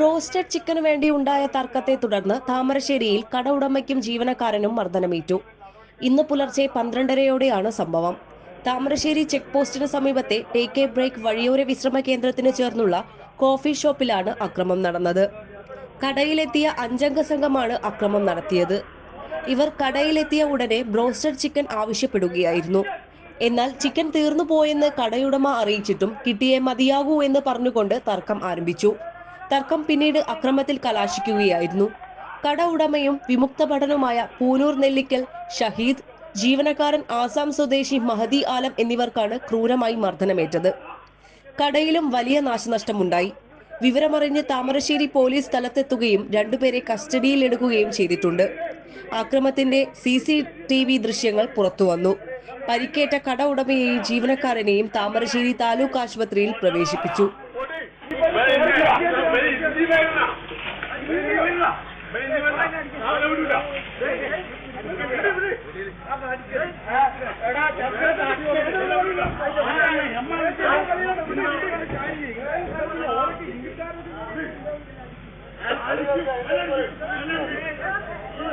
Roasted ചിക്കന് വേണ്ടി ഉണ്ടായ തർക്കത്തെ തുടർന്ന് താമരശ്ശേരിയിൽ കട ഉടമയ്ക്കും ജീവനക്കാരനും മർദ്ദനമേറ്റു. ഇന്ന് പുലർച്ചെ പന്ത്രണ്ടരയോടെയാണ് സംഭവം. താമരശ്ശേരി ചെക്ക് പോസ്റ്റിന് സമീപത്തെ ടേക്ക് എ ബ്രേക്ക് വഴിയോര വിശ്രമ കേന്ദ്രത്തിന് ചേർന്നുള്ള കോഫി ഷോപ്പിലാണ് അക്രമം നടന്നത്. കടയിലെത്തിയ അഞ്ചംഗ സംഘമാണ് അക്രമം നടത്തിയത്. ഇവർ കടയിലെത്തിയ ഉടനെ ബ്രോസ്റ്റഡ് ചിക്കൻ ആവശ്യപ്പെടുകയായിരുന്നു. എന്നാൽ ചിക്കൻ തീർന്നു പോയെന്ന് കടയുടമ അറിയിച്ചിട്ടും കിട്ടിയേ മതിയാകൂ എന്ന് പറഞ്ഞുകൊണ്ട് തർക്കം ആരംഭിച്ചു. തർക്കം പിന്നീട് അക്രമത്തിൽ കലാശിക്കുകയായിരുന്നു. കട ഉടമയും വിമുക്ത ഭടനുമായ പൂനൂർ നെല്ലിക്കൽ ഷഹീദ് ജീവനക്കാരൻ ആസാം സ്വദേശി മഹദി ആലം എന്നിവർക്കാണ് ക്രൂരമായി മർദ്ദനമേറ്റത്. കടയിലും വലിയ നാശനഷ്ടമുണ്ടായി. വിവരമറിഞ്ഞ് താമരശ്ശേരി പോലീസ് സ്ഥലത്തെത്തുകയും രണ്ടുപേരെ കസ്റ്റഡിയിലെടുക്കുകയും ചെയ്തിട്ടുണ്ട്. ആക്രമത്തിന്റെ സി സി ടി വി ദൃശ്യങ്ങൾ പുറത്തുവന്നു പരിക്കേറ്റ കട ഉടമയെയും ജീവനക്കാരനെയും താമരശ്ശേരി താലൂക്ക് ആശുപത്രിയിൽ പ്രവേശിപ്പിച്ചു